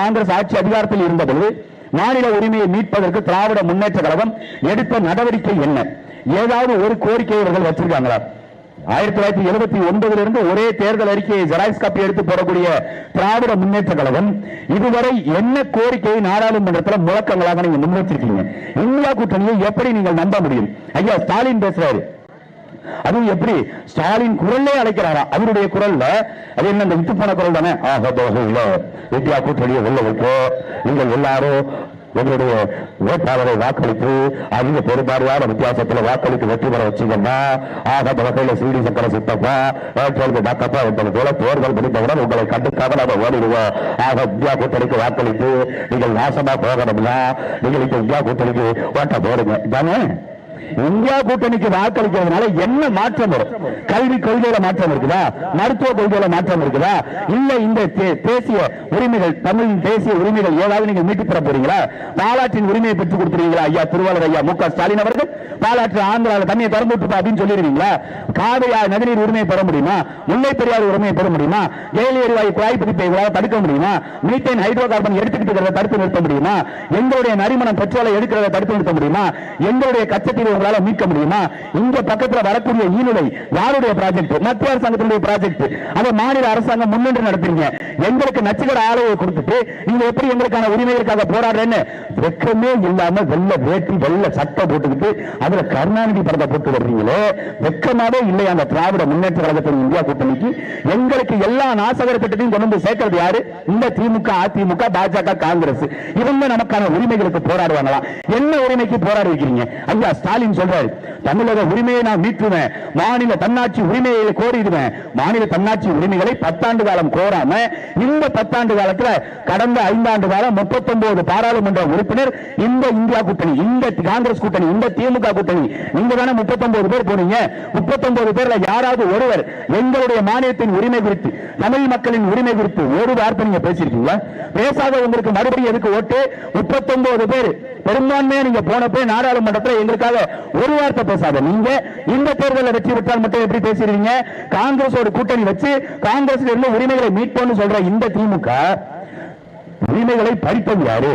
காங்கிரஸ் ஆட்சி அதிகாரத்தில் இருந்தபோது மாநில உரிமையை மீட்பதற்கு திராவிட முன்னேற்ற கழகம் எடுத்த நடவடிக்கை என்ன? ஏதாவது ஒரு கோரிக்கை இவர்கள் வச்சிருக்காங்களா? ஆயிரத்தி தொள்ளாயிரத்தி எழுபத்தி ஒன்பதுல இருந்து ஒரே தேர்தல் அறிக்கையை ஜெராக்ஸ் காப்பி எடுத்து போடக்கூடிய திராவிட முன்னேற்ற கழகம் இதுவரை என்ன கோரிக்கையை நாடாளுமன்றத்தில் முழக்கங்களாக நீங்க முன்வைச்சிருக்கீங்க இந்தியா கூட்டணியை எப்படி நீங்கள் நம்ப முடியும்? ஐயா ஸ்டாலின் பேசுறாரு. அதுவும் எப்படி? ஸ்டாலின் குரல்லே அழைக்கிறாரா? அவருடைய குரல்ல? அது என்ன இந்த விட்டு போன குரல் தானே? ஆக தோகையில இந்தியா கூட்டணியை உள்ள வைக்க. நீங்கள் எல்லாரும் உங்களுடைய வேட்பாளரை வாக்களித்து அதிக பெரும்பாலான வித்தியாசத்தில் வாக்களித்து வெற்றி பெற வச்சீங்கன்னா ஆக வகையில சீடி சக்கர சித்தப்பா வேட்பாளருக்கு டாக்கப்பா என்பது போல தேர்தல் முடிந்தவுடன் உங்களை கண்டுக்காம நாம ஓடிடுவோம். ஆக இந்தியா கூட்டணிக்கு வாக்களித்து நீங்கள் நாசமா போகணும்னா நீங்கள் இந்த இந்தியா கூட்டணிக்கு ஓட்ட போடுங்க. தானே? இந்தியா கூட்டணிக்கு வாக்களிக்கிறதுனால என்ன மாற்றம் வரும்? கல்வி கொள்கையில மாற்றம் இருக்குதா? மருத்துவ கொள்கையில மாற்றம் இருக்குதா? இல்ல இந்த தேசிய உரிமைகள் தமிழின் தேசிய உரிமைகள் ஏதாவது நீங்க மீட்டு பெற போறீங்களா? பாலாற்றின் உரிமையை பெற்றுக் கொடுத்துருவீங்களா? ஐயா திருவாளர் ஐயா மு க ஸ்டாலின் அவர்கள்? பாலாற்று ஆந்திராவில் தண்ணியை திறந்து விட்டுப்பா அப்படின்னு சொல்லிடுவீங்களா? காவிரி நதிநீர் உரிமையை பெற முடியுமா? முல்லை பெரியார் உரிமையை பெற முடியுமா? ஏழு எரிவாயு குழாய் பிடிப்பை உங்களால் தடுக்க முடியுமா? மீத்தேன் ஹைட்ரோ கார்பன் எடுத்துக்கிட்டு இருக்கிறத தடுத்து நிறுத்த முடியுமா? எங்களுடைய நரிமணம் பெட்ரோலை எடுக்கிறத தடுத்து நிறுத்த முடியுமா? எங்களுடைய கச்சத்தீவை உங்களால மீட்க முடியுமா? இங்க பக்கத்துல வரக்கூடிய ஈனுலை யாருடைய ப்ராஜெக்ட் மத்திய அரசாங்கத்தினுடைய ப்ராஜெக்ட் அதை மாநில அரசாங்கம் முன்னின்று நடத்துறீங்க. எங்களுக்கு நச்சுக்கட ஆலையை கொடுத்துட்டு நீங்க எப்படி எங்களுக்கான உரிமைகளுக்காக போராடுறேன்னு வெக்கமே இல்லாம வெள்ள வேட்டி வெள்ள சட்டை போட்டுக்கிட்டு அதுல கருணாநிதி படத்தை போட்டு வர்றீங்களே? வெக்கமாவே இல்லை. அந்த திராவிட முன்னேற்ற கழகத்தின் இந்தியா கூட்டணிக்கு எங்களுக்கு எல்லா நாசகர திட்டத்தையும் கொண்டு வந்து சேர்க்கிறது யாரு? இந்த திமுக அதிமுக பாஜக காங்கிரஸ். இவங்க நமக்கான உரிமைகளுக்கு போராடுவாங்களா? என்ன உரிமைக்கு போராடி வைக்கிறீங்க ஐயா ஸ்டாலின் சொல்றாரு. தமிழக உரிமையை நான் மீட்டுவேன். மாநில தன்னாட்சி உரிமையை கோரிடுவேன். மாநில தன்னாட்சி உரிமைகளை பத்தாண்டு காலம் கோராம இந்த பத்தாண்டு காலத்துல கடந்த ஐந்தாண்டு காலம் முப்பத்தொன்பது பாராளுமன்ற உறுப்பினர் இந்த இந்தியா கூட்டணி இந்த காங்கிரஸ் கூட்டணி இந்த திமுக கூட்டணி நீங்க தானே முப்பத்தொன்பது பேர் போனீங்க. முப்பத்தொன்பது பேர்ல யாராவது ஒருவர் எங்களுடைய மாநிலத்தின் உரிமை குறித்து தமிழ் மக்களின் உரிமை குறித்து ஒரு வார்த்தை நீங்க பேசியிருக்கீங்களா? பேசாத உங்களுக்கு மறுபடியும் எதுக்கு ஓட்டு? முப்பத்தொன்பது பேர் பெரும்பான்மையா நீங்க போனப்போ நாடாளுமன்றத்தில் எங்களுக்காக ஒரு வார்த்தை பேசாத. நீங்க இந்த தேர்தலில் வெற்றி பெற்றால் மட்டும் எப்படி பேசுறீங்க காங்கிரஸோட கூட்டணி வச்சு காங்கிரஸ்ல இருந்து உரிமைகளை மீட்போம்னு சொல்ற இந்த திமுக உரிமைகளை பறிப்பது யாரு?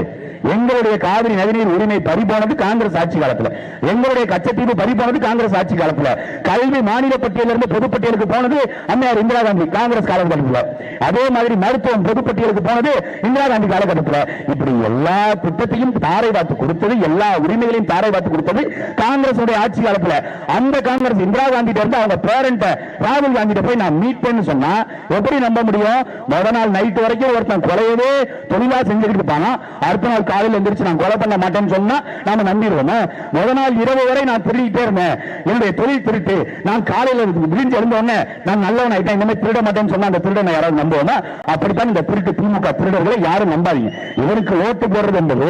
எங்களுடைய காவிரி நதிநீர் உரிமை பறிபோனது காங்கிரஸ் ஆட்சி காலத்துல. எங்களுடைய கச்சத்தீவு பறிபோனது காங்கிரஸ் ஆட்சி காலத்துல. கல்வி மாநில பட்டியலிருந்து பொதுப்பட்டியலுக்கு போனது அம்மையார் இந்திரா காந்தி காங்கிரஸ் காலகட்டத்தில். அதே மாதிரி மருத்துவம் பொதுப்பட்டியலுக்கு போனது இந்திரா காந்தி காலகட்டத்தில். இப்படி எல்லா திட்டத்தையும் தாரை பார்த்து கொடுத்தது எல்லா உரிமைகளையும் தாரை பார்த்து கொடுத்தது காங்கிரஸ் ஆட்சி காலத்துல. அந்த காங்கிரஸ் இந்திரா காந்தி இருந்து அவங்க பேரண்ட ராகுல் காந்தி போய் நான் மீட் பண்ணு சொன்னா எப்படி நம்ப முடியும்? முத நாள் நைட் வரைக்கும் ஒருத்தன் குறையவே தொழிலா செஞ்சுக்கிட்டு இருப்பானா? அடுத்த நாள் காலையில் எந்திரிச்சு நான் கொலை பண்ண மாட்டேன்னு சொன்னா நாம நம்பிடுவோமே? முத நாள் இரவு வரை நான் திருடிட்டே இருந்தேன். என்னுடைய தொழில் திருட்டு. நான் காலையில விரிஞ்சு எழுந்த உடனே நான் நல்லவன் ஆயிட்டேன் இந்த மாதிரி திருட மாட்டேன்னு சொன்னா அந்த திருடனை யாராவது நம்புவோமா? அப்படித்தான் இந்த திருட்டு திமுக திருடர்களை யாரும் நம்பாதீங்க. இவருக்கு ஓட்டு போடுறது என்பது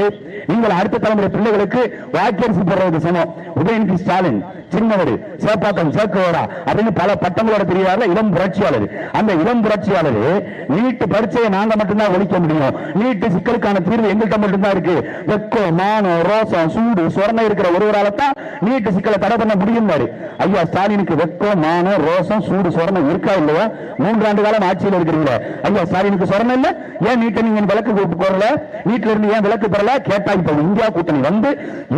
நீங்கள் அடுத்த தலைமுறை பிள்ளைகளுக்கு வாக்கரிசி போடுறது சமம். உதயநிதி ஸ்டாலின் சின்னவர் சேப்பாக்கம் சேக்குவரா அப்படின்னு பல பட்டங்களோட தெரியாத இளம் புரட்சியாளர். அந்த இளம் புரட்சியாளர் நீட்டு பரீட்சையை நாங்க மட்டும்தான் ஒழிக்க முடியும். நீட்டு சிக்கலுக்கான தீர்வு எங்கள்கிட்ட அதிகமா இருக்கு. வெக்கம் மானம் ரோசம் சூடு சுரணம் இருக்கிற ஒருவரால தான் நீட்டு சிக்கலை தடை பண்ண முடியும் ஐயா ஸ்டாலினுக்கு வெக்கம் மானம் ரோசம் சூடு சுரணம் இருக்கா இல்லையா? மூன்றாண்டு காலம் ஆட்சியில் இருக்கிறீங்க ஐயா ஸ்டாலினுக்கு சுரணம் இல்ல? ஏன் நீட்டை நீங்க விளக்கு கூட்டு போறல? நீட்ல இருந்து ஏன் விளக்கு பெறல கேட்டா இப்ப இந்தியா கூட்டணி வந்து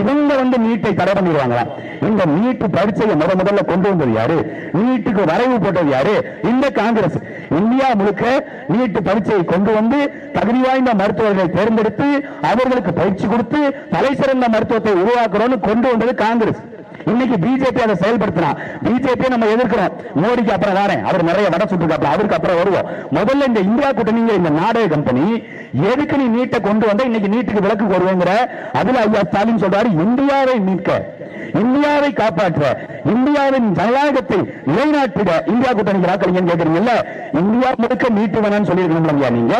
இவங்க வந்து நீட்டை தடை பண்ணிடுவாங்களா? இந்த நீட்டு பரீட்சையை முத முதல்ல கொண்டு வந்தது யாரு? நீட்டுக்கு வரைவு போட்டது யாரு? இந்த காங்கிரஸ். இந்தியா முழுக்க நீட்டு பரீட்சையை கொண்டு வந்து தகுதி வாய்ந்த மருத்துவர்களை தேர்ந்தெடுத்து அவர்களுக்கு பயிற்சி கொடுத்து தலை சிறந்த மருத்துவத்தை உருவாக்குறோம்னு கொண்டு வந்தது காங்கிரஸ். இன்னைக்கு பிஜேபி அதை செயல்படுத்தினா பிஜேபி நம்ம எதிர்க்கிறோம். மோடிக்கு அப்புறம் வரேன் அவர் நிறைய வட சுட்டுக்காப்புல அவருக்கு அப்புறம் வருவோம். முதல்ல இந்த இந்தியா கூட்டணிங்க இந்த நாடக கம்பெனி எதுக்கு நீ நீட்டை கொண்டு வந்தா? இன்னைக்கு நீட்டுக்கு விளக்கு வருவேங்கிற அதுல ஐயா ஸ்டாலின் சொல்றாரு இந்தியாவை மீட்க இந்தியாவை காப்பாற்ற இந்தியாவின் ஜனநாயகத்தை நிலைநாட்டிட இந்தியா கூட்டணிக்கு வாக்களிங்கன்னு கேட்கறீங்கல்ல இந்தியா முழுக்க மீட்டு வேணாம்னு சொல்லியிருக்கணும் ஐயா நீங்க?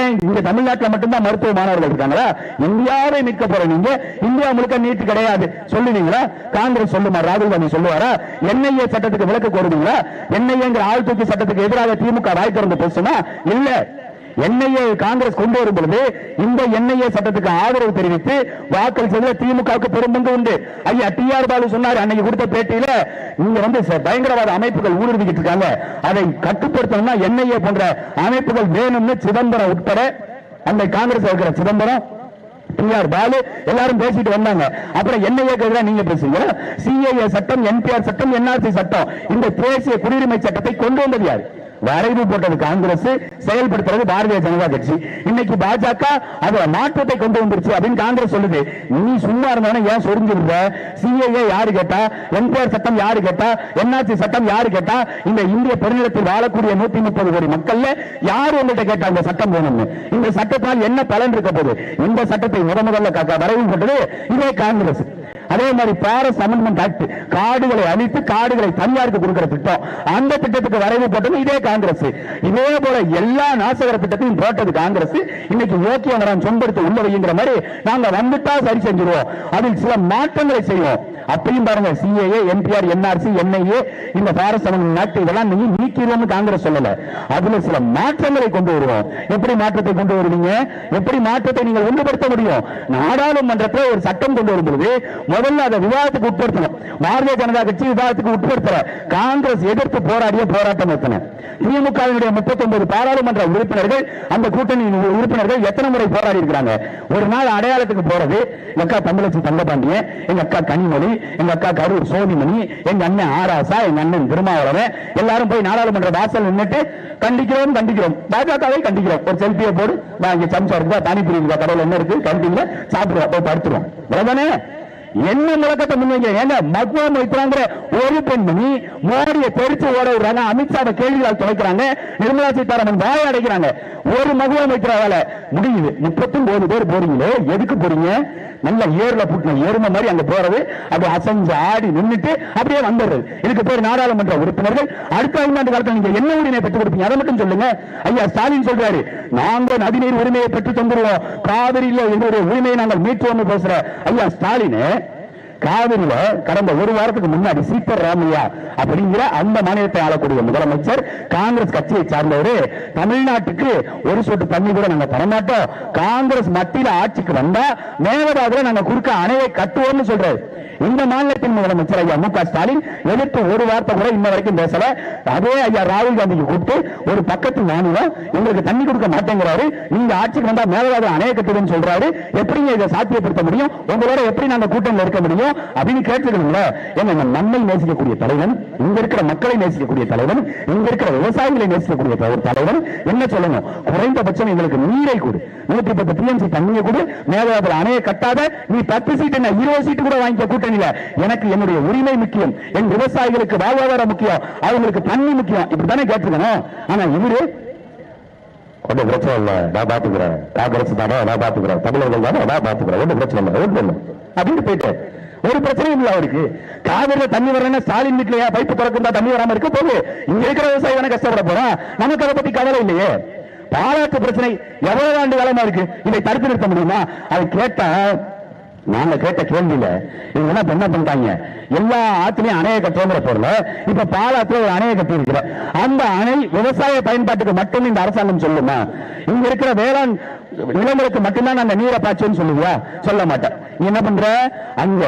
ஏன் இங்க தமிழ்நாட்டில் மட்டும்தான் மருத்துவ மாணவர்கள் இருக்காங்களா? இந்தியாவை மீட்க போற நீங்க? இந்தியா முழுக்க நீட்டு கிடையாது. சொல்லுவீங்களா? காங்கிரஸ் சொல்லுமா ராகுல் காந்தி சொல்லுவாரா? என்ஐஏ சட்டத்துக்கு விளக்கு கோருவீங்களா? என்ஐஏங்கிற ஆள் தூக்கி சட்டத்துக்கு எதிராக திமுக வாய் திறந்து பேசுமா? இல்ல. என்ஐஏ காங்கிரஸ் கொண்டு வரும் பொழுது இந்த என்ஐஏ சட்டத்துக்கு ஆதரவு தெரிவித்து வாக்களிச்சதுல திமுகவுக்கு பெரும்பங்கு உண்டு. ஐயா டி ஆர் பாலு சொன்னார் அன்னைக்கு கொடுத்த பேட்டியில. இங்க வந்து ச- பயங்கரவாத அமைப்புகள் ஊடுருவிக்கிட்டு இருக்காங்க. அதை கட்டுப்படுத்தணும்னா என்ஐஏ போன்ற அமைப்புகள் வேணும்னு சிதம்பரம் உட்பட அந்த காங்கிரஸ் இருக்கிற சிதம்பரம் டிஆர் பாலு எல்லாரும் பேசிட்டு வந்தாங்க. அப்புறம் என்ன கேட்கிறா நீங்க பேசுங்க. சிஏஏ சட்டம் என்பிஆர் சட்டம் என்ஆர்சி சட்டம். இந்த தேசிய குடியுரிமை சட்டத்தை கொண்டு வந்தது யாரு? வரைவு போட்டது காங்கிரஸ் செயல்படுத்துறது பாரதிய ஜனதா கட்சி. இன்னைக்கு பாஜக அதோட மாற்றத்தை கொண்டு வந்துருச்சு அப்படின்னு காங்கிரஸ் சொல்லுது. நீ சும்மா இருந்தானே ஏன் சொரிஞ்சிருந்த சிஏஏ யாரு கேட்டா? என்பிஆர் சட்டம் யாரு கேட்டா? என்ஆர்சி சட்டம் யாரு கேட்டா? இந்த இந்திய பெருநிலத்தில் வாழக்கூடிய நூத்தி முப்பது கோடி மக்கள்ல யாரு உங்கள்கிட்ட கேட்டா இந்த சட்டம் வேணும்னு? இந்த சட்டத்தால் என்ன பலன் இருக்க போகுது? இந்த சட்டத்தை முத முதல்ல வரைவு போட்டது இதே காங்கிரஸ். அதே மாதிரி பாரஸ் அமெண்ட்மெண்ட் ஆக்ட் காடுகளை அழித்து காடுகளை தனியாருக்கு கொடுக்கிற திட்டம். அந்த திட்டத்துக்கு வரைவு போட்டது இதே காங்கிரஸ். இதே போல எல்லா நாசகர திட்டத்தையும் போட்டது காங்கிரஸ். இன்னைக்கு ஓகே வரான் சொம்பெடுத்து உள்ள வைங்கிற மாதிரி நாங்க வந்துட்டா சரி செஞ்சிருவோம். அதில் சில மாற்றங்களை செய்வோம். அப்பயும் பாருங்க சிஏஏ என்பிஆர் என்ஆர்சி என்ஐஏ இந்த பாரஸ் அமெண்ட்மெண்ட் ஆக்ட் இதெல்லாம் நீங்க நீக்கிடுவோம்னு காங்கிரஸ் சொல்லல. அதுல சில மாற்றங்களை கொண்டு வருவோம். எப்படி மாற்றத்தை கொண்டு வருவீங்க? எப்படி மாற்றத்தை நீங்கள் ஒன்றுபடுத்த முடியும்? நாடாளுமன்றத்தில் ஒரு சட்டம் கொண்டு வரும்போது முதல்ல அதை விவாதத்துக்கு உட்படுத்தணும். பாரதிய ஜனதா கட்சி விவாதத்துக்கு உட்படுத்தல. காங்கிரஸ் எதிர்த்து போராடிய போராட்டம் எத்தனை? திமுகவினுடைய முப்பத்தி ஒன்பது பாராளுமன்ற உறுப்பினர்கள் அந்த கூட்டணி உறுப்பினர்கள் எத்தனை முறை போராடி இருக்கிறாங்க? ஒரு நாள் அடையாளத்துக்கு போறது எங்க அக்கா தமிழச்சி தங்கபாண்டியன் எங்க அக்கா கனிமொழி எங்க அக்கா கரூர் சோனிமணி எங்க அண்ணன் ஆராசா எங்க அண்ணன் திருமாவளவன் எல்லாரும் போய் நாடாளுமன்ற வாசல் நின்றுட்டு கண்டிக்கிறோம் கண்டிக்கிறோம். பாஜகவை கண்டிக்கிறோம். ஒரு செல்ஃபியை போடு. நான் இங்க சம்சா இருக்கா பானிபுரி இருக்கா கடையில் என்ன இருக்கு கண்டிங்கள சாப்பிடுவோம் போய் படுத்துருவோம். அவ்வளவுதானே? என்ன முழக்கத்தை முன்வைங்க? ஏங்க மக்வா மைத்ராங்கிற ஒரு பெண்மணி மோடியை தெரிச்சு ஓட விடுறாங்க அமித்ஷாவை கேள்விகளால் துளைக்கிறாங்க நிர்மலா சீதாராமன் வாய அடைக்கிறாங்க. ஒரு மகுவா மைத்ராவால முடியுது. முப்பத்தி ஒன்பது பேர் போறீங்களே எதுக்கு போறீங்க? நல்ல ஏர்ல புட்டின எருமை மாதிரி அங்க போறது. அப்படி அசைஞ்சு ஆடி நின்றுட்டு அப்படியே வந்துடுறது. இதுக்கு பேர் நாடாளுமன்ற உறுப்பினர்கள். அடுத்த ஐந்தாண்டு காலத்தில் நீங்க என்ன உரிமையை பெற்றுக் கொடுப்பீங்க? அதை மட்டும் சொல்லுங்க. ஐயா ஸ்டாலின் சொல்றாரு நாங்க நதிநீர் உரிமையை பெற்று தந்துருவோம் காவிரியில் எங்களுடைய உரிமையை நாங்கள் மீட்டுவோம்னு பேசுற ஐயா ஸ்டாலின் காவிரியில கடந்த ஒரு வாரத்துக்கு முன்னாடி சீத்தர் ராமையா அப்படிங்கிற அந்த மாநிலத்தை ஆளக்கூடிய முதலமைச்சர் காங்கிரஸ் கட்சியை சார்ந்தவர். தமிழ்நாட்டுக்கு ஒரு சொட்டு தண்ணி கூட நாங்க தரமாட்டோம். காங்கிரஸ் மத்தியில ஆட்சிக்கு வந்தா மேகதாதுல நாங்க குறுக்க அணையை கட்டுவோம்னு சொல்றாரு. இந்த மாநிலத்தின் முதலமைச்சர் ஐயா மு க ஸ்டாலின் எதிர்த்து ஒரு வார்த்தை கூட இன்ன வரைக்கும் பேசல. அதே ஐயா ராகுல் காந்திக்கு கூப்பிட்டு ஒரு பக்கத்து மாநிலம் எங்களுக்கு தண்ணி கொடுக்க மாட்டேங்கிறாரு. நீங்க ஆட்சிக்கு வந்தா மேகதாது அணைய கட்டுதுன்னு சொல்றாரு. எப்படிங்க இதை சாத்தியப்படுத்த முடியும்? உங்களோட எப்படி நாங்க கூட்டணியில் இருக்க முடியும்? அப்படின்னு கேட்டுக்கணுங்களா ஏன்னா இந்த நம்மை நேசிக்கக்கூடிய தலைவன் இங்க இருக்கிற மக்களை நேசிக்கக்கூடிய தலைவன் இங்க இருக்கிற விவசாயிகளை நேசிக்கக்கூடிய தலைவன் என்ன சொல்லணும்? குறைந்தபட்சம் எங்களுக்கு நீரை கொடு. நூத்தி பத்து டிஎம்சி தண்ணியை கொடு. மேகதாதுல அணைய கட்டாத நீ பத்து சீட்டு என்ன இருபது சீட்டு கூட வாங்கிக்க கூட்டணியில. எனக்கு என்னுடைய உரிமை முக்கியம். என் விவசாயிகளுக்கு வாழ்வாதாரம் முக்கியம். அவங்களுக்கு தண்ணி முக்கியம். இப்படித்தானே கேட்டுக்கணும் ஆனா இவரு ஒன்றும் பிரச்சனை இல்லை. நான் பார்த்துக்கிறேன் காங்கிரஸ் தானே நான் பார்த்துக்கிறேன் தமிழர்கள் தானே நான் பார்த்துக்கிறேன் ஒன்றும் பிரச்சனை இல்லை. ஒன்றும் இல்லை அப்படின்னு போயிட்டேன் ஒரு பிரச்சனையும் இல்லை அவருக்கு. காவிரியில தண்ணி வரலன்னா ஸ்டாலின் வீட்லயா பைப்பு திறக்கும் தண்ணி வராம இருக்க போகுது? இங்க இருக்கிற விவசாயி தானே கஷ்டப்பட போறான் நமக்கு அதை பத்தி கவலை இல்லையே. பாலாற்று பிரச்சனை எவ்வளவு ஆண்டு காலமா இருக்கு? இதை தடுத்து நிறுத்த முடியுமா? அதை கேட்டா நாங்க கேட்ட கேள்வியில இவங்க என்ன இப்ப என்ன பண்ணிட்டாங்க? எல்லா ஆத்துலயும் அணையை கட்டுறோங்கிற பொருள் இப்ப பாலாத்துல ஒரு அணையை கட்டி இருக்கிற அந்த அணை விவசாய பயன்பாட்டுக்கு மட்டும் இந்த அரசாங்கம் சொல்லுமா? இங்க இருக்கிற வேளாண் நிலங்களுக்கு மட்டும்தான் அந்த நீரை பாய்ச்சோன்னு சொல்லுவியா? சொல்ல மாட்டேன் நீ என்ன பண்ற? அங்க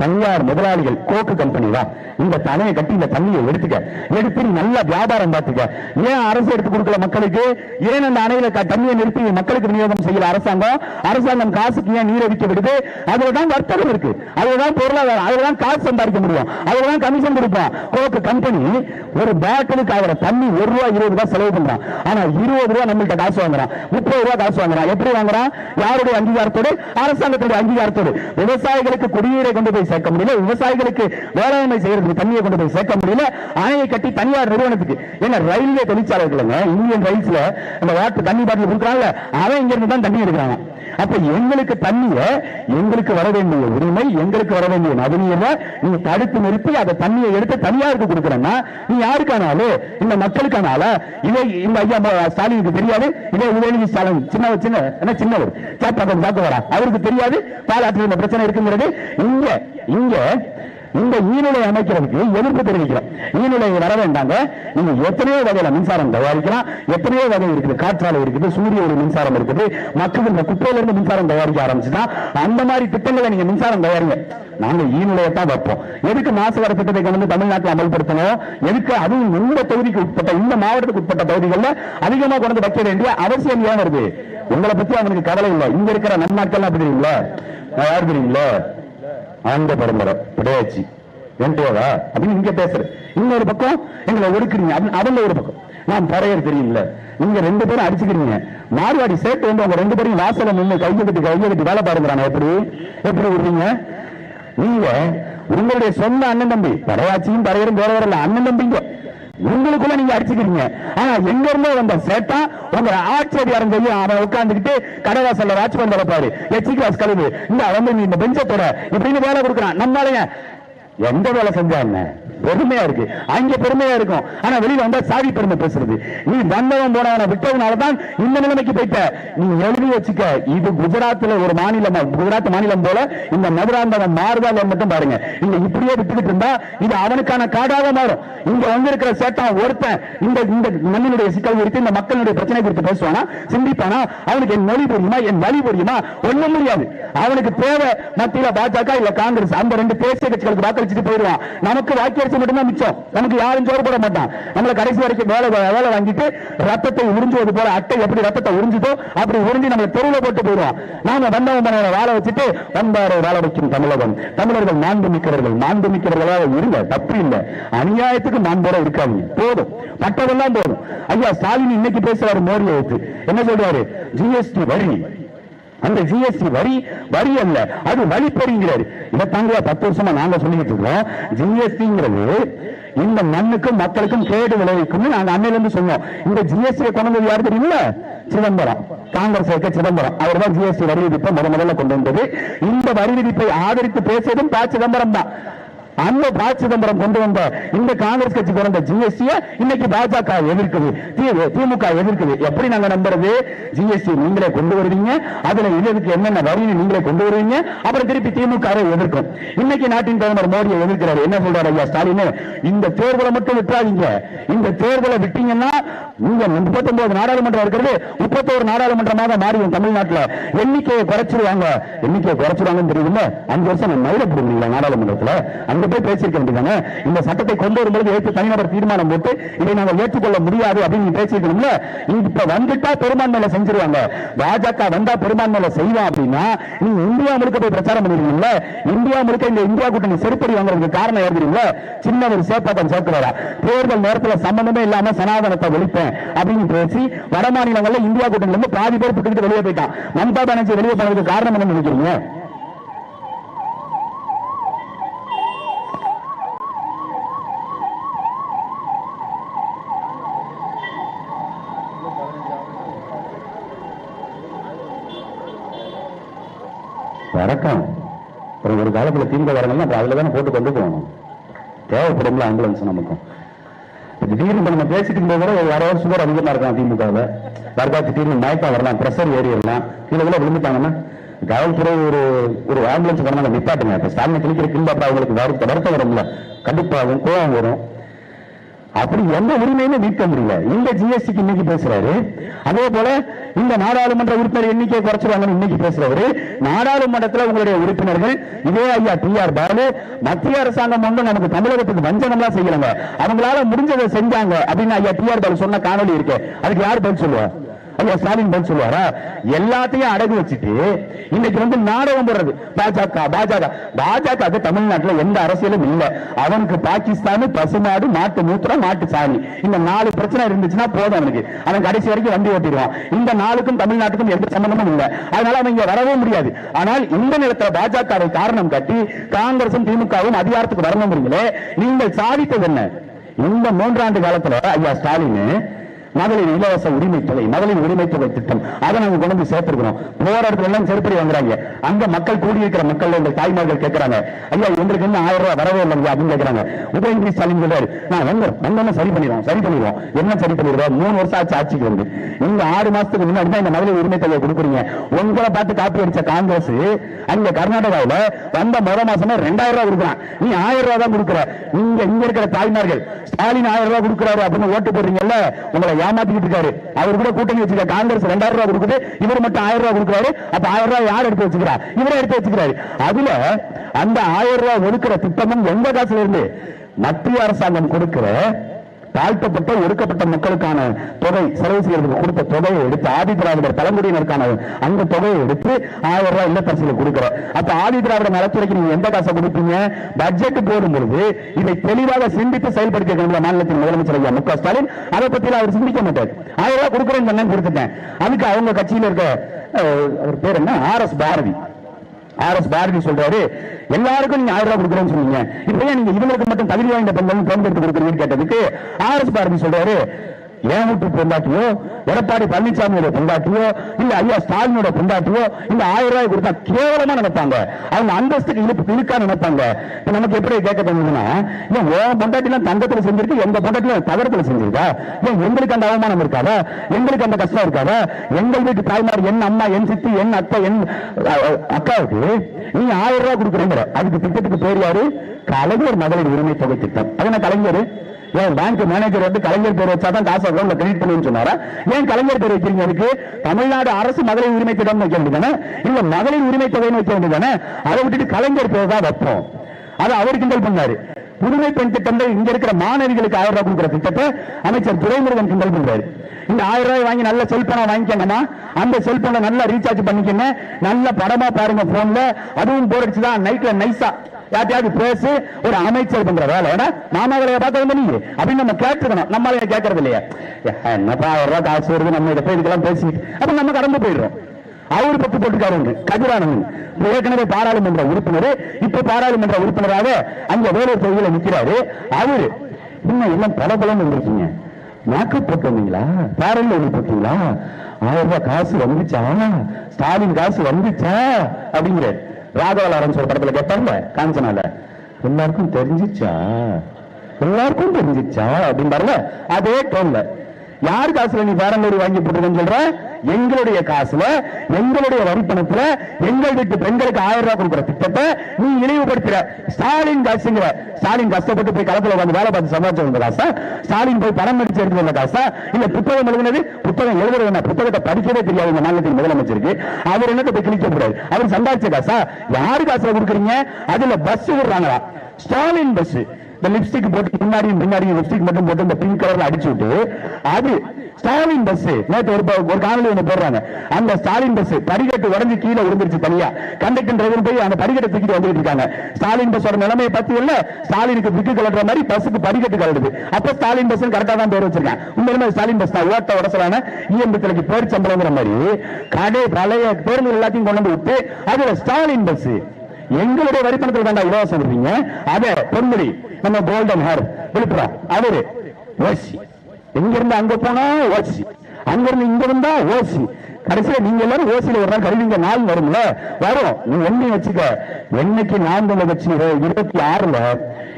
தனியார் முதலாளிகள் கோக்கு கம்பெனி தான் இந்த தலையை கட்டி இந்த தண்ணியை எடுத்துக்க. எடுத்து நல்ல நல்லா வியாபாரம் பார்த்துக்க. ஏன் அரசு எடுத்து கொடுக்கல மக்களுக்கு? ஏன் அந்த அணையில க- தண்ணியை நிறுத்தி மக்களுக்கு விநியோகம் செய்யல அரசாங்கம்? அரசாங்கம் காசுக்கு ஏன் நீரை விற்க விடுது? அதுலதான் வர்த்தகம் இருக்கு. அதுலதான் பொருளாதாரம் அதுலதான் காசு சம்பாதிக்க முடியும். அதுலதான் கமிஷன் கொடுப்பான். கோக்கு கம்பெனி ஒரு பாட்டிலுக்கு ஆகிற தண்ணி ஒரு ரூபா இருபது ரூபாய் செலவு பண்றான். ஆனா இருபது ரூபா நம்மள்ட்ட காசு வாங்குறான். முப்பது ரூபாய் காசு வாங்குறான். எப்படி வாங்குறான்? யாருடைய அங்கீகாரத்தோடு? அரசாங்கத்துடைய அங்கீகாரத்தோடு. விவசாயிகளுக்கு குடிநீரை கொண்டு போய் சேர்க்க முடியல விவசாயிகளுக்கு வேளாண்மை செய்யறதுக்கு தண்ணியை கொண்டு போய் சேர்க்க முடியல அணையை கட்டி தனியார் நிறுவனத்துக்கு. ஏன்னா ரயில்வே தொழிற்சாலை இந்தியன் ரயில்ஸ்ல அந்த வாட்டர் தண்ணி பாட்டில் கொடுக்குறாங்க அவன் இங்க இருந்து தான் தண்ணி எடுக்கிறாங்க அப்ப எங்களுக்கு தண்ணிய எங்களுக்கு வர வேண்டிய உரிமை எங்களுக்கு வர வேண்டிய நதிநீரை நீ தடுத்து நிறுத்தி அந்த தண்ணியை எடுத்து தனியாருக்கு கொடுக்கறன்னா நீ யாருக்கான இந்த மக்களுக்கானால இதே இந்த ஐயா ஸ்டாலினுக்கு தெரியாது இதே உதயநிதி ஸ்டாலின் சின்ன சின்ன என்ன சின்னவர்? சாப்பாக்கம் சாக்கு வரா அவருக்கு தெரியாது பாலாற்றில் இந்த பிரச்சனை இருக்குங்கிறது. இங்க இங்க இந்த ஈநிலை அமைக்கிறதுக்கு எதிர்ப்பு தெரிவிக்கிறோம் ஈநிலை வர வேண்டாங்க. நீங்க எத்தனையோ வகையில மின்சாரம் தயாரிக்கலாம். எத்தனையோ வகை இருக்குது. காற்றாலை இருக்குது சூரிய ஒளி மின்சாரம் இருக்குது. மக்கள் இந்த குப்பையில இருந்து மின்சாரம் தயாரிக்க ஆரம்பிச்சுட்டா அந்த மாதிரி திட்டங்களை நீங்க மின்சாரம் தயாரிங்க. நாங்க ஈநிலையை தான் வைப்போம். எதுக்கு மாசுவர திட்டத்தை கொண்டு வந்து தமிழ்நாட்டில் அமல்படுத்தணும்? எதுக்கு அதுவும் இந்த தொகுதிக்கு உட்பட்ட இந்த மாவட்டத்துக்கு உட்பட்ட பகுதிகளில் அதிகமா கொண்டு வைக்க வேண்டிய அவசியம் ஏன் வருது? உங்களை பத்தி அவனுக்கு கவலை இல்லை. இங்க இருக்கிற நன்மாக்கள் அப்படி தெரியுங்களா யார் தெரியுங்களா ஆண்ட பரம்பரை. பிடையாச்சு வெண்டையவா அப்படின்னு இங்க பேசுற இன்னொரு பக்கம் எங்களை ஒடுக்குறீங்க. அது- அவங்க ஒரு பக்கம். நான் பறையர் தெரியல நீங்க ரெண்டு பேரும் அடிச்சுக்கிறீங்க. மார்வாடி சேர்த்து வந்து உங்க ரெண்டு பேரும் வாசல நின்று கையை கட்டி கையை கட்டி வேலை பாருங்கிறாங்க எப்படி? எப்படி விடுறீங்க? நீங்க உங்களுடைய சொந்த அண்ணன் தம்பி. படையாச்சியும் பறையரும் போற வேற அண்ணன் தம்பிங்க. உங்களுக்குள்ள நீங்க அடிச்சுக்கிறீங்க. ஆனா எங்க இருந்தோ வந்த சேட்டா உங்க ஆட்சியதிகாரம் செய்யும் அவன் உட்காந்துக்கிட்டு கடவாசல்ல வாட்ச் வேலை பாரு எச்சி கிளாஸ் கழுவு. இந்த வந்து நீ இந்த பெஞ்ச தொட இப்படின்னு வேலை கொடுக்குறான். நம்மளாலங்க எந்த வேலை செஞ்சா என்ன? பெருமையா இருக்கு. அங்க பெருமையா இருக்கும். ஆனா வெளியில வந்தா சாதி பெருமை பேசுறது. நீ வந்தவன் போனவனை விட்டதுனாலதான் இந்த நிலைமைக்கு போயிட்ட. நீ எழுதி வச்சுக்க. இது குஜராத்ல ஒரு மாநிலம் குஜராத் மாநிலம் போல இந்த மதுராந்தகம் மாறுதா மட்டும் பாருங்க. நீங்க இப்படியே விட்டுக்கிட்டு இருந்தா இது அவனுக்கான காடாக மாறும். இங்க வந்திருக்கிற சேட்டம் ஒருத்தன் இந்த இந்த மண்ணினுடைய சிக்கல் குறித்து இந்த மக்களுடைய பிரச்சனை குறித்து பேசுவானா? சிந்திப்பானா? அவனுக்கு என் மொழி புரியுமா? என் வழி புரியுமா? ஒண்ணும் முடியாது அவனுக்கு தேவை மத்தியில பாஜக இல்ல காங்கிரஸ். அந்த ரெண்டு தேசிய கட்சிகளுக்கு வாக்களிச்சுட்டு போயிடுவான். நமக்கு வாக்களிச்சு மட்டும்தான் மிச்சம். நமக்கு யாரும் சோறு போட மாட்டான். நம்மளை கடைசி வரைக்கும் வேலை வேலை வாங்கிட்டு ரத்தத்தை உறிஞ்சுவது போல அட்டை எப்படி ரத்தத்தை உறிஞ்சுதோ அப்படி உறிஞ்சி நம்ம தெருவில் போட்டு போயிடுவோம் நாம வந்தவன் பண்ண வேலை வச்சுட்டு வந்தாரை வேலை வைக்கும் தமிழகம் தமிழர்கள் மாண்பு மிக்கவர்கள் மாண்பு மிக்கவர்களாக இருங்க தப்பு இல்லை. அநியாயத்துக்கு மாண்போட இருக்காங்க போதும். பட்டதெல்லாம் போதும். ஐயா ஸ்டாலின் இன்னைக்கு பேசுறாரு மோடியை வைத்து. என்ன சொல்றாரு? ஜிஎஸ்டி வரி. அந்த ஜிஎஸ்டி வரி வரி அல்ல அது வழிப்பறிங்கிறாரு இதை தாங்க பத்து வருஷமா நாங்க சொல்லிட்டு இருக்கோம். ஜிஎஸ்டிங்கிறது இந்த மண்ணுக்கும் மக்களுக்கும் கேடு விளைவிக்கும் நாங்க அன்னையில இருந்து சொன்னோம். இந்த ஜிஎஸ்டி கொண்டு யாரு தெரியுமில்ல சிதம்பரம். காங்கிரஸ் இருக்க சிதம்பரம். அவர் தான் ஜிஎஸ்டி வரி விதிப்பை முத முதல்ல கொண்டு வந்தது. இந்த வரி விதிப்பை ஆதரித்து பேசியதும் ப சிதம்பரம் தான். அந்த ப சிதம்பரம் கொண்டு வந்த இந்த காங்கிரஸ் கட்சி பிறந்த ஜிஎஸ்டியை இன்னைக்கு பாஜக எதிர்க்குது. திமுக எதிர்க்குது. எப்படி நாங்க நம்புறது? ஜிஎஸ்டி நீங்களே கொண்டு வருவீங்க. அதுல இதுக்கு என்னென்ன வரின்னு நீங்களே கொண்டு வருவீங்க. அப்புறம் திருப்பி திமுக எதிர்க்கும். இன்னைக்கு நாட்டின் பிரதமர் மோடியை எதிர்க்கிறாரு. என்ன சொல்றாரு ஐயா ஸ்டாலின்? இந்த தேர்தலை மட்டும் விட்டுறாதீங்க. இந்த தேர்தலை விட்டீங்கன்னா இங்க முப்பத்தி ஒன்பது நாடாளுமன்றம் இருக்கிறது. முப்பத்தோரு நாடாளுமன்றமாக மாறியும் தமிழ்நாட்டில். எண்ணிக்கையை குறைச்சிருவாங்க. எண்ணிக்கையை குறைச்சிருவாங்கன்னு தெரியுதுல்ல? அஞ்சு வருஷம் நான் மயில அந்த அங்க போய் பேசியிருக்க வேண்டியதானே இந்த சட்டத்தை கொண்டு வரும்போது ஏற்று தனிநபர் தீர்மானம் போட்டு இதை நாங்கள் ஏற்றுக்கொள்ள முடியாது அப்படின்னு நீ பேசியிருக்கணும்ல? இப்ப வந்துட்டா பெரும்பான்மையில செஞ்சிருவாங்க. பாஜக வந்தா பெரும்பான்மையில செய்வா அப்படின்னா நீங்க இந்தியா முழுக்க போய் பிரச்சாரம் பண்ணிருக்கீங்கல்ல இந்தியா முழுக்க இந்த இந்தியா கூட்டணி செருப்படி வாங்குறதுக்கு காரணம் ஏறுறீங்களா சின்ன ஒரு சேப்பாக்கம் சேர்க்கிறாரா தேர்தல் நேரத்தில் சம்பந்தமே இல்லாம சனாதனத்தை ஒழிப்பேன் அப்படின்னு பேசி வட மாநிலங்கள்ல இந்தியா கூட்டணியில இருந்து பாதி பேர் புட்டுக்கிட்டு வெளியே போயிட்டான். மம்தா பானர்ஜி வெளியே போனதுக்கு காரணம் என்ன நினைக்கிறீங்க? வணக்கம். அப்புறம் ஒரு காலத்தில் திமுக வரணும்னா அப்புறம் அதில் தானே போட்டு கொண்டு போகணும். தேவைப்படும்ல ஆம்புலன்ஸ் நமக்கும். திடீர்னு நம்ம பேசிட்டு இருக்கும்போது கூட யாராவது சுகர் அதிகமாக இருக்கலாம் திமுகவில். வரதா திடீர்னு மயக்கம் வரலாம் பிரஷர் ஏறி வரலாம். கீழே கூட விழுந்துட்டாங்கன்னா காவல்துறை ஒரு ஒரு ஆம்புலன்ஸ் கொண்டாந்து நிப்பாட்டுங்க. இப்போ ஸ்டாலினை கிளிக்கிற கிள்ள அவங்களுக்கு வருத்த வருத்தம் வரும்ல. கடுப்பாகும் கோவம் வரும். அப்படி எந்த உரிமையுமே மீட்க முடியல. இந்த ஜிஎஸ்டிக்கு இன்னைக்கு பேசுறாரு. அதே போல இந்த நாடாளுமன்ற உறுப்பினர் எண்ணிக்கையை குறைச்சிருவாங்கன்னு இன்னைக்கு பேசுறவரு. நாடாளுமன்றத்தில் உங்களுடைய உறுப்பினர்கள் இதே ஐயா டி ஆர் பாலு. மத்திய அரசாங்கம் ஒன்றும் நமக்கு தமிழகத்துக்கு வஞ்சனம்லாம் செய்யலங்க. அவங்களால முடிஞ்சதை செஞ்சாங்க அப்படின்னு ஐயா டி ஆர் பாலு சொன்ன காணொலி இருக்கு. அதுக்கு யார் பதில் சொல்லுவா? ஐயா ஸ்டாலின் பதில் சொல்லுவாரா? எல்லாத்தையும் அடகு வச்சுட்டு இன்னைக்கு வந்து நாடகம் போடுறது. பாஜக பாஜக. பாஜக தமிழ்நாட்டுல எந்த அரசியலும் இல்ல. அவனுக்கு பாகிஸ்தான் பசுமாடு மாட்டு மூத்திரம் மாட்டு சாணி. இந்த நாலு பிரச்சனை இருந்துச்சுன்னா போதும் அவனுக்கு. அவன் கடைசி வரைக்கும் வண்டி ஓட்டிடுவான். இந்த நாளுக்கும் தமிழ்நாட்டுக்கும் எந்த சம்பந்தமும் இல்ல. அதனால அவன் இங்க வரவே முடியாது. ஆனால் இந்த நேரத்தில் பாஜகவை காரணம் காட்டி காங்கிரசும் திமுகவும் அதிகாரத்துக்கு வரணும் நீங்கள் சாதித்தது என்ன? இந்த மூன்றாண்டு காலத்துல ஐயா ஸ்டாலின் மகளிர் இலவச உரிமை தொகை மகளிர் உரிமை தொகை திட்டம். அதை நாங்க கொண்டு வந்து சேர்த்திருக்கிறோம். போற இடத்துல எல்லாம் செருப்படி வாங்குறாங்க. அங்க மக்கள் கூடியிருக்கிற மக்கள் எங்கள் தாய்மார்கள் கேட்கிறாங்க ஐயா எங்களுக்கு இன்னும் ஆயிரம் ரூபாய் வரவே இல்லைங்க அப்படின்னு கேட்கிறாங்க உதயநிதி ஸ்டாலின் சொல்றாரு நான் வந்து வந்தோம்னா சரி பண்ணிடுவோம் சரி பண்ணிடுவோம் என்ன சரி பண்ணிடுவோம் மூணு வருஷம் ஆச்சு ஆட்சிக்கு வந்து. நீங்க ஆறு மாசத்துக்கு முன்னாடி தான் இந்த மகளிர் உரிமை தொகையை கொடுக்குறீங்க. உங்களை பார்த்து காப்பி அடிச்ச காங்கிரஸ் அங்க கர்நாடகாவில் வந்த முத மாசமே ரெண்டாயிரம் ரூபாய் கொடுக்குறான். நீ ஆயிரம் ரூபாய் தான் கொடுக்குற. நீங்க இங்க இருக்கிற தாய்மார்கள் ஸ்டாலின் ஆயிரம் ரூபாய் கொடுக்குறாரு அப்படின்னு ஓட்டு போடுறீங்கல்ல உங்களை ஏமாத்திக்கிட்டு இருக்காரு. அவர் கூட கூட்டணி வச்சுக்க காங்கிரஸ் ரெண்டாயிரம் ரூபாய் கொடுக்குது. இவர் மட்டும் ஆயிரம் ரூபாய் கொடுக்குறாரு. அப்ப ஆயிரம் ரூபாய் யார் எடுத்து வச்சுக்கிறா இவரே எடுத்து வச்சுக்கிறாரு. அதுல அந்த ஆயிரம் ரூபாய் ஒடுக்கிற திட்டமும் எந்த காசுல இருந்து மத்திய அரசாங்கம் கொடுக்கிற தாழ்த்தப்பட்ட ஒடுக்கப்பட்ட மக்களுக்கான தொகை செலவு செய்யறதுக்கு கொடுத்த தொகையை எடுத்து ஆதி திராவிடர் பழங்குடியினருக்கான அந்த தொகையை எடுத்து ஆயிரம் ரூபாய் இல்லத்தரசியில் கொடுக்கிற அப்ப ஆதி திராவிட நலத்துறைக்கு நீங்க எந்த காசை கொடுப்பீங்க? பட்ஜெட் போடும் பொழுது இதை தெளிவாக சிந்தித்து செயல்படுத்த மாநிலத்தின் முதலமைச்சர் ஐயா மு க ஸ்டாலின் அதை பத்தி அவர் சிந்திக்க மாட்டார். ஆயிரம் ரூபாய் கொடுக்குறேன்னு கொடுத்துட்டேன் அதுக்கு அவங்க கட்சியில இருக்க அவர் பேர் என்ன? R S Bharathi. R S Bharathi சொல்றாரு எல்லாருக்கும் நீங்க ஆயிரம் ரூபாய் கொடுக்குறேன்னு சொன்னீங்க. இப்ப நீங்க இவங்களுக்கு மட்டும் தகுதி வாய்ந்த பெண்கள் தேர்ந்தெடுத்து கொடுக்குறீங்கன்னு கேட்டதுக்கு ஆர் எஸ் பாரதி சொல்றாரு என் வீட்டு பொண்டாட்டியோ? எடப்பாடி பழனிசாமியோட பொண்டாட்டியோ? இல்ல ஐயா ஸ்டாலினோட பொண்டாட்டியோ? இல்ல ஆயிரம் ரூபாய் கொடுத்தா கேவலமா நினைப்பாங்க. அவங்க அந்தஸ்துக்கு இழுப்பு இழுக்கா நினைப்பாங்க. நமக்கு எப்படி கேட்க தோணுதுன்னா ஏன் உன் பொண்டாட்டி எல்லாம் தங்கத்துல செஞ்சிருக்கு எங்க பொண்டாட்டியும் தகரத்துல செஞ்சிருக்கா? ஏன் எங்களுக்கு அந்த அவமானம் இருக்காதா? எங்களுக்கு அந்த கஷ்டம் இருக்காதா? எங்கள் வீட்டு தாய்மார் என் அம்மா என் சித்தி என் அத்தை என் அக்காவுக்கு நீ ஆயிரம் ரூபாய் கொடுக்குறீங்க அதுக்கு திட்டத்துக்கு பேர் யாரு? கலைஞர் மகளிர் உரிமை தொகை திட்டம். அது கலைஞர்? ஏன் பேங்க் மேனேஜர் வந்து கலைஞர் பேர் வச்சாதான் காசு அக்கௌண்ட்ல கிரெடிட் பண்ணுன்னு சொன்னாரா? ஏன் கலைஞர் பேர் வைக்கிறீங்க அதுக்கு? தமிழ்நாடு அரசு மகளிர் உரிமை திட்டம் வைக்க வேண்டியதானே இல்ல மகளிர் உரிமை தொகைன்னு வைக்க வேண்டியதானே அதை விட்டுட்டு கலைஞர் பேர் தான் வைப்போம். அதை அவர் கிண்டல் பண்ணாரு. புதுமை பெண் திட்டங்கள் இங்க இருக்கிற மாணவிகளுக்கு ஆயிரம் ரூபாய் கொடுக்கிற திட்டத்தை அமைச்சர் துரைமுருகன் கிண்டல் பண்றாரு. இந்த ஆயிரம் ரூபாய் வாங்கி நல்ல செல்போனை வாங்கிக்கங்கம்மா. அந்த செல்போனை நல்லா ரீசார்ஜ் பண்ணிக்கங்க. நல்ல படமா பாருங்க போன்ல அதுவும் போர் அடிச்சுதான் நைட்ல நைஸா யார்ட்டையாவது பேசு ஒரு அமைச்சர் பண்ற வேலை. ஏன்னா மாமாவளைய பார்த்து வந்து நீங்க அப்படின்னு நம்ம கேட்டுக்கணும் நம்மளால கேட்கறது இல்லையா. ஏ, என்னப்பா ஆயிரம் ரூபாய் காசு வருது. நம்ம இதை போய் இதுக்கெல்லாம் பேசிட்டு அப்ப நம்ம கடந்து போயிடுறோம். அவர் பத்து போட்டுக்காரங்க கதிரானவன் ஏற்கனவே பாராளுமன்ற உறுப்பினர். இப்ப பாராளுமன்ற உறுப்பினராக அங்க வேலூர் தொகுதியில நிக்கிறாரு. அவரு இன்னும் எல்லாம் பல பலம் வந்திருக்கீங்க மேக்கப் போட்டு பேரல் ஒளி போட்டீங்களா ஆயிரம் ரூபாய் காசு வந்துச்சா? ஸ்டாலின் காசு வந்துச்சா? அப்படிங்கிற ராகவலாரன் சொல்ற படத்துல கேட்டாங்க காஞ்சனால. எல்லாருக்கும் தெரிஞ்சிச்சா? எல்லாருக்கும் தெரிஞ்சிச்சா? அப்படின்னு பாருங்க அதே டோன்ல யார் காசுல நீ பாரம்பரிய வாங்கி போட்டுருக்கன்னு சொல்ற? எங்களுடைய காசுல எங்களுடைய வரி பணத்துல எங்கள் வீட்டு பெண்களுக்கு ஆயிரம் ரூபாய் கொடுக்குற திட்டத்தை நீ இழிவுபடுத்துற. ஸ்டாலின் காசுங்கிற ஸ்டாலின் கஷ்டப்பட்டு போய் களத்துல வந்து வேலை பார்த்து சம்பாதிச்சு வந்த காசா? ஸ்டாலின் போய் பணம் அடிச்சு எடுத்து வந்த காசா? இல்ல புத்தகம் எழுதுனது? புத்தகம் எழுதுறது புத்தகத்தை படிக்கவே தெரியாது இந்த மாநிலத்தின் முதலமைச்சருக்கு. அவர் என்னத்தை போய் கிழிக்க கூடாது அவர் சம்பாதிச்ச காசா? யாரு காசுல கொடுக்குறீங்க? அதுல பஸ் விடுறாங்களா ஸ்டாலின் பஸ் இந்த லிப்ஸ்டிக் போட்டு முன்னாடியும் பின்னாடியும் லிப்ஸ்டிக் மட்டும் போட்டு இந்த பிங்க் கலர்ல அடிச்சு விட்டு அது ஸ்டாலின் பஸ் நேற்று ஒரு ப- ஒரு காணொலி ஒன்று போடுறாங்க. அந்த ஸ்டாலின் பஸ் படிக்கட்டு உடஞ்சி கீழே விழுந்துருச்சு தனியா. கண்டக்டர் டிரைவர் போய் அந்த படிக்கட்டை தூக்கிட்டு வந்துட்டு இருக்காங்க. ஸ்டாலின் பஸ்ஸோட நிலைமையை பத்தி இல்ல ஸ்டாலினுக்கு பிக்கு கலட்டுற மாதிரி பஸ்ஸுக்கு படிக்கட்டு கலடுது. அப்ப ஸ்டாலின் பஸ் கரெக்டா தான் பேர் வச்சிருக்கேன் உண்மையிலுமே ஸ்டாலின் பஸ் தான். ஓட்ட உடசலான இஎம்பி தலைக்கு பேர் சம்பளங்கிற மாதிரி கடை பழைய பேருந்து எல்லாத்தையும் கொண்டு வந்து விட்டு அதுல ஸ்டாலின் பஸ் எங்களுடைய வரிப்பணத்தில் வேண்டாம் இலவசம் இருக்கீங்க அத பொன்முடி நம்ம கோல்டன் ஹேர் விழுப்புரம் அவரு ஓசி. எங்க இருந்து அங்க போனா ஓசி. அங்க இருந்து இங்க இருந்தா ஓசி. கடைசியில் நீங்க எல்லாரும் ஓசியில ஒரு நாள் கருவிங்க நாள் வரும்ல? வரும். நீ ஒன்னையும் வச்சுக்க. என்னைக்கு நான் லட்சம் இருபத்தி ஆறுல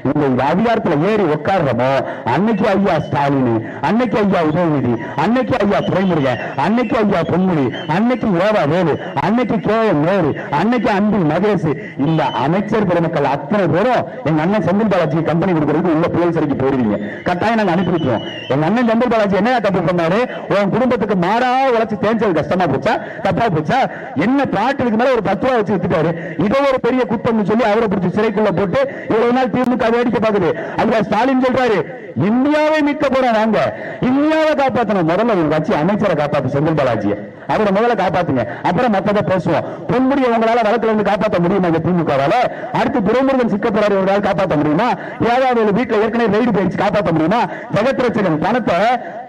இந்த அதிகாரத்துல ஏறி உட்காடுறமோ அன்னைக்கு ஐயா ஸ்டாலின் அன்னைக்கு ஐயா உதயநிதி அன்னைக்கு ஐயா துறைமுருகன் அன்னைக்கு ஐயா பொன்முடி அன்னைக்கு யோகா வேலு அன்னைக்கு கே எம் நேரு அன்னைக்கு அன்பில் மகேஷ் இந்த அமைச்சர் பெருமக்கள் அத்தனை பேரும் எங்க அண்ணன் செந்தில் பாலாஜி கம்பெனி கொடுக்கறதுக்கு உள்ள புயல் சரிக்கு போயிருவீங்க. கட்டாயம் நாங்க அனுப்பி விட்டுருவோம் எங்க அண்ணன் செந்தில் பாலாஜி என்ன தப்பு பண்ணாரு? உன் குடும்பத்துக்கு மாறா உழைச்சு தேஞ்சது கஷ்டம். போச்சா? தப்பா போச்சா? என்ன பாட்டுக்கு மேல ஒரு பத்து ரூபா வச்சு வித்துட்டாரு இதோ ஒரு பெரிய குத்தம்னு சொல்லி அவரை பிடிச்சி சிறைக்குள்ள போட்டு இவ்வளவு நாள் திமுக வேடிக்கை பார்க்குது. அதுல ஸ்டாலின் சொல்றாரு இந்தியாவை மீட்க போறோம் நாங்க. இந்தியாவை காப்பாத்தணும். முதல்ல ஒரு கட்சி அமைச்சரை காப்பாத்து செந்தில் பாலாஜியை. அவரை முதல்ல காப்பாத்துங்க. அப்புறம் மத்ததை பேசுவோம். பொன்முடியை உங்களால வழக்குல இருந்து காப்பாற்ற முடியுமா இந்த திமுகவால? அடுத்து துரைமுருகன் சிக்க போறாரு உங்களால காப்பாற்ற முடியுமா? ஏதாவது ஒரு வீட்டுல ஏற்கனவே ரெய்டு போயிடுச்சு காப்பாற்ற முடியுமா? ஜெகத்ரட்சகன் பணத்தை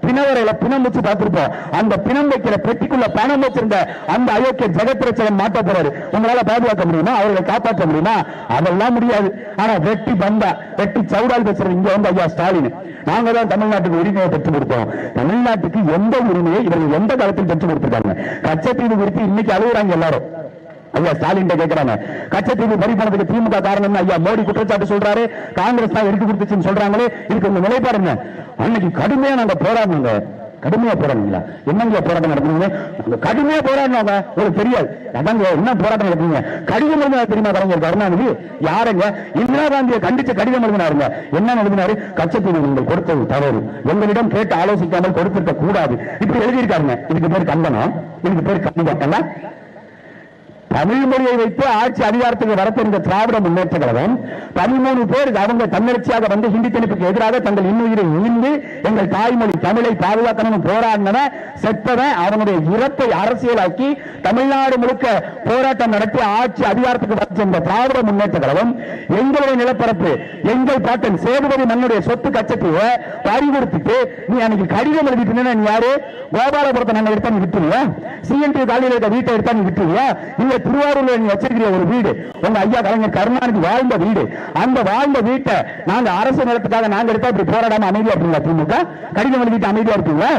பிணவரையில பிணம் வச்சு பார்த்திருப்போம். அந்த பிணம் வைக்கிற பெட்டிக்குள்ள பணம் வச்சிருந்த அந்த அயோக்கிய ஜெகத்ரட்சகன் மாட்ட போறாரு. உங்களால பாதுகாக்க முடியுமா? அவர்களை காப்பாற்ற முடியுமா? அதெல்லாம் முடியாது. ஆனா வெட்டி பந்தா வெட்டி சவுடால் பேசுறது இங்க வந்து ஐயா ஸ்டாலின். நாங்க தான் தமிழ்நாட்டுக்கு உரிமையை பெற்றுக் கொடுத்தோம். தமிழ்நாட்டுக்கு எந்த உரிமையை இவர்கள் எந்த காலத்தில் பெற்றுக் கொடுத்திருக்காங்க? கச்சத்தீவு குறித்து இன்னைக்கு அழுகுறாங்க எல்லாரும். ஐயா ஸ்டாலின் கேட்கிறாங்க கச்சத்தீவு பறி போனதுக்கு திமுக காரணம் ஐயா மோடி குற்றச்சாட்டு சொல்றாரு. காங்கிரஸ் தான் எடுத்து கொடுத்துச்சுன்னு சொல்றாங்களே. இதுக்கு உங்க நிலைப்பாடுங்க அன்னைக்கு கடுமையா நாங்க போராடினோங்க. கடுமையா போராடுங்களா என்னங்க போராட்டம் நடத்துறீங்க நாங்க கடுமையா போராடணும் உங்களுக்கு தெரியாது. அதாங்க என்ன போராட்டம் நடத்துறீங்க கடிதம் எழுதினா தெரியுமா கலைஞர் கருணாநிதி? யாருங்க? இந்திரா காந்தியை கண்டிச்சு கடிதம் எழுதினாருங்க. என்ன எழுதினாரு? கச்சத்தீவு நீங்கள் கொடுத்தது தவறு. எங்களிடம் கேட்டு ஆலோசிக்காமல் கொடுத்திருக்க கூடாது. இப்படி எழுதியிருக்காருங்க. இதுக்கு பேர் கண்டனம் இதுக்கு பேர் கண்டிதம் தமிழ் மொழியை வைத்து ஆட்சி அதிகாரத்துக்கு வரப்பெறுந்த திராவிட முன்னேற்ற கழகம் பதிமூணு பேர் அவங்க தன்னெழுச்சியாக வந்து ஹிந்தி திணிப்புக்கு எதிராக தங்கள் இன்னுயிரை உயிர்ந்து எங்கள் தாய்மொழி தமிழை பாதுகாக்கணும் போராடினவன் செத்தவன் அவனுடைய இறப்பை அரசியலாக்கி தமிழ்நாடு முழுக்க போராட்டம் நடத்தி ஆட்சி அதிகாரத்துக்கு வந்த இந்த திராவிட முன்னேற்ற கழகம் எங்களுடைய நிலப்பரப்பு எங்கள் பாட்டன் சேதுபதி மண்ணுடைய சொத்து கச்சத்தீவை பறிகொடுத்துட்டு நீ அன்னைக்கு கடிதம் எழுதிட்டு நீ யாரு? கோபாலபுரத்தை நாங்க எடுத்தா நீ விட்டுருவியா சிஎன்டி காலையில் இருக்க வீட்டை எடுத்தா நீ விட்டுருவியா இங்க திருவாரூர்ல நீ வச்சிருக்கிற ஒரு வீடு உங்க ஐயா கலைஞர் கருணாநிதி வாழ்ந்த வீடு. அந்த வாழ்ந்த வீட்டை நாங்க அரசு நிலத்துக்காக நாங்க எடுத்தா இப்படி போராடாம அமைதியா இருப்பீங்களா திமுக? கடிதம் எழுதிட்டு அமைதியா இருப்பீங்களா?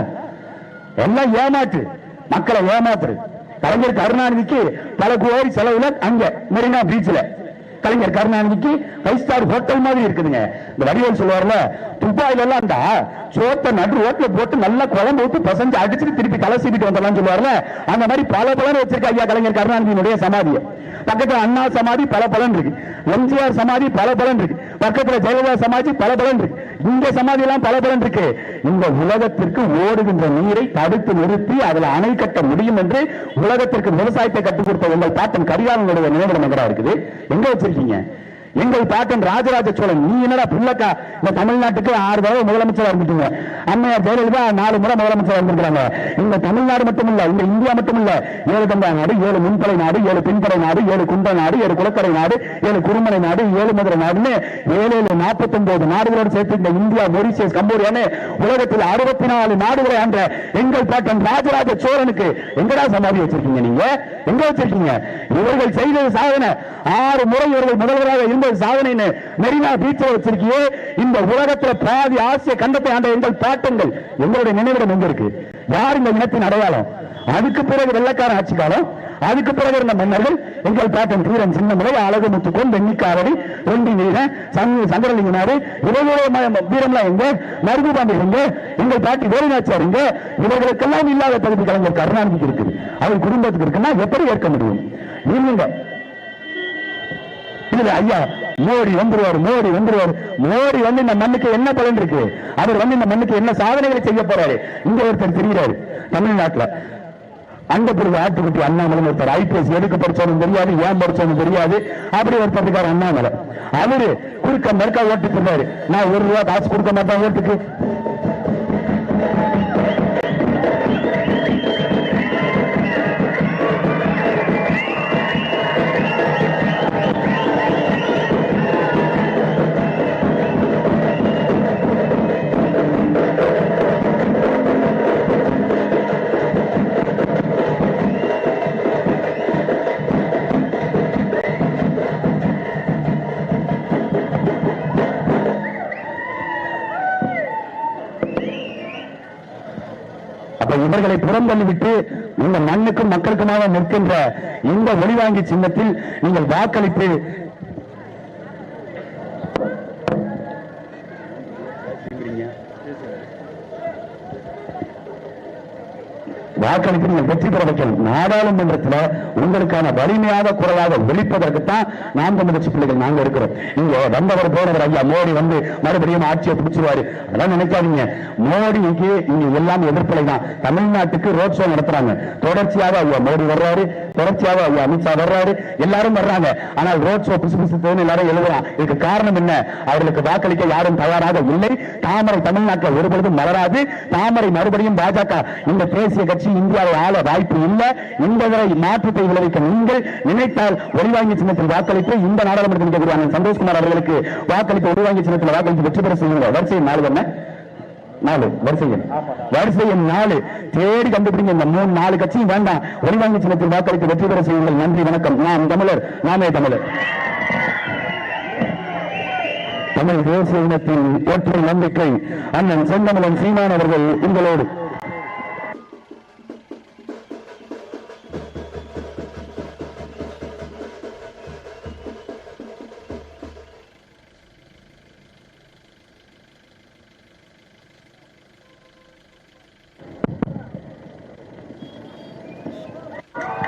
எல்லாம் ஏமாற்று. மக்களை ஏமாத்துரு கலைஞர் கருணாநிதிக்கு பல கோடி செலவுல அங்க மெரினா பீச்ல கலைஞர் கருணாநிதிக்கு ஃபைவ் ஸ்டார் ஹோட்டல் மாதிரி இருக்குதுங்க. இந்த வடிவேல் சொல்லுவார்ல துபாயில எல்லாம் அந்த சோத்த நடு ரோட்ல போட்டு நல்லா குழம்பு ஊத்தி பசஞ்சு அடிச்சுட்டு திருப்பி தலை சீவிட்டு வந்துடலாம் சொல்லுவார்ல அந்த மாதிரி பல பலன் வச்சிருக்க ஐயா கலைஞர் கருணாநிதியினுடைய சமாதியை பக்கத்துல அண்ணா சமாதி பல பலன் இருக்கு. எம்ஜிஆர் சமாதி பல பலன் இருக்கு. பக்கத்துல ஜெயலலிதா சமாதி பல பலன் இருக்கு. இந்த சமாதி எல்லாம் பல பலன் இருக்கு. இந்த உலகத்திற்கு ஓடுகின்ற நீரை தடுத்து நிறுத்தி அதுல அணை கட்ட முடியும் என்று உலகத்திற்கு விவசாயத்தை கற்றுக் கொடுத்த உங்கள் பாட்டன் கரிகாலனுடைய நினைவிடம் நகரா இருக்குது. எங்க வச்சிருக்கீங்க? எங்கள் பாட்டன் ராஜராஜ சோழன் நீ என்னடா புள்ளக்கா? இந்த தமிழ்நாட்டுக்கு ஆறு தடவை முதலமைச்சர் இருந்துட்டீங்க. அம்மையார் ஜெயலலிதா நாலு முறை முதலமைச்சர் இருந்திருக்காங்க இந்த தமிழ்நாடு மட்டும் இல்ல இந்த இந்தியா மட்டும் இல்ல ஏழு தம்பா நாடு ஏழு முன்படை நாடு ஏழு பின்படை நாடு ஏழு குண்ட நாடு ஏழு குளக்கரை நாடு ஏழு குறுமலை நாடு ஏழு மதுரை நாடுன்னு ஏழு ஏழு நாற்பத்தி ஒன்பது நாடுகளோடு சேர்த்து இந்த இந்தியா மொரிஷியஸ் கம்போடியான்னு உலகத்தில் அறுபத்தி நாலு நாடுகளை ஆண்ட எங்கள் பாட்டன் ராஜராஜ சோழனுக்கு எங்கடா சமாதி வச்சிருக்கீங்க நீங்க? எங்க வச்சிருக்கீங்க? இவர்கள் செய்தது சாதனை. ஆறு முறை இவர்கள் முதல்வராக இருந்தது சாதனைன்னு மெரினா பீச்சில் வச்சிருக்கியே. இந்த உலகத்தில் பாதி ஆசிய கண்டத்தை ஆண்ட எங்கள் பாட்டங்கள். எங்களுடைய நினைவிடம் எங்க இருக்கு? யார் இந்த இனத்தின் அடையாளம்? அதுக்கு பிறகு வெள்ளக்கார ஆட்சி காலம். அதுக்கு பிறகு இருந்த மன்னர்கள் எங்கள் பாட்டன் தீரன் சின்னமுறை அழகு முத்துக்கோன் வெண்ணிக்காவடி ஒண்டி நீரன் சங்கரலிங்கனாரு இவர்களுடைய வீரம்லாம் எங்க? மருதுபாண்டி எங்க? எங்கள் பாட்டி வேலுநாச்சியார் எங்க? இவர்களுக்கெல்லாம் இல்லாத தகுதி கலைஞர் கருணாநிதிக்கு இருக்குது. அவர் குடும்பத்துக்கு இருக்குன்னா எப்படி ஏற்க முடியும்? இல்லைங்க இதுல ஐயா? மோடி வந்துருவார் மோடி வந்துருவார். மோடி வந்து இந்த மண்ணுக்கு என்ன பலன் இருக்கு? அவர் வந்து இந்த மண்ணுக்கு என்ன சாதனைகளை செய்ய போறாரு? இங்க ஒருத்தர் தெரிகிறாரு தமிழ்நாட்டுல. அங்க பிறகு ஆட்டுக்குட்டி அண்ணாமலை ஒருத்தர் ஐபிஎஸ் எதுக்கு படிச்சவனும் தெரியாது ஏன் படிச்சவனும் தெரியாது. அப்படி ஒருத்தர் இருக்காரு அண்ணாமலை. அவரு குறுக்க மறுக்க ஓட்டு சொன்னாரு நான் ஒரு ரூபா காசு கொடுக்க மாட்டேன் ஓட்டுக்கு. அவர்களை புறந்தள்ளிவிட்டு இந்த மண்ணுக்கும் மக்களுக்குமாக நிற்கின்ற இந்த ஒளிவாங்கி சின்னத்தில் நீங்கள் வாக்களித்து வாக்களித்து நீங்கள் வெற்றி பெற வைக்கணும். நாடாளுமன்றத்தில் உங்களுக்கான வலிமையாக குரலாக ஒழிப்பதற்குத்தான் நாம் தமிழ் பிள்ளைகள் நாங்க இருக்கிறோம். இங்க வந்தவர் போனவர் ஐயா மோடி வந்து மறுபடியும் ஆட்சியை பிடிச்சிருவாரு. அதெல்லாம் நினைக்காதீங்க. மோடிக்கு இங்க எல்லாம் எதிர்ப்பலை தான். தமிழ்நாட்டுக்கு ரோட் ஷோ நடத்துறாங்க. தொடர்ச்சியாக ஐயா மோடி வர்றாரு. தொடர்ச்சியாக ஐயா அமித்ஷா வர்றாரு. எல்லாரும் வர்றாங்க. ஆனால் ரோட் ஷோ பிசு பிசுன்னு எல்லாரும் எழுதுறான். இதுக்கு காரணம் என்ன? அவர்களுக்கு வாக்களிக்க யாரும் தயாராக இல்லை. தாமரை தமிழ்நாட்டில் ஒருபொழுதும் மலராது. தாமரை மறுபடியும் பாஜக. இந்த தேசிய கட்சி இந்தியாவை ஆள வாய்ப்பு இல்லை. இந்த முறை மாற்றத்தை விளைவிக்க நீங்கள் நினைத்தால் ஒளிவாங்கி சின்னத்தில் வாக்களித்து இந்த நாடாளுமன்றத்தில் இருக்கக்கூடிய சந்தோஷ்குமார் அவர்களுக்கு வாக்களித்து ஒளிவாங்கி சின்னத்தில் வாக்களித்து வெற்றி பெற செய்யுங்கள் வரிசை நாலு என்ன நாலு. வரிசை எண். வரிசை எண் நாலு. தேடி கண்டுபிடிங்க. இந்த மூணு நாலு கட்சியும் வேண்டாம். ஒளிவாங்கி சின்னத்தில் வாக்களித்து வெற்றி பெற செய்யுங்கள் நன்றி வணக்கம். நாம் தமிழர். நாமே தமிழர். தமிழ் தேசிய இனத்தின் ஒற்றை நம்பிக்கை. அண்ணன் செந்தமலன் சீமான் அவர்கள் உங்களோடு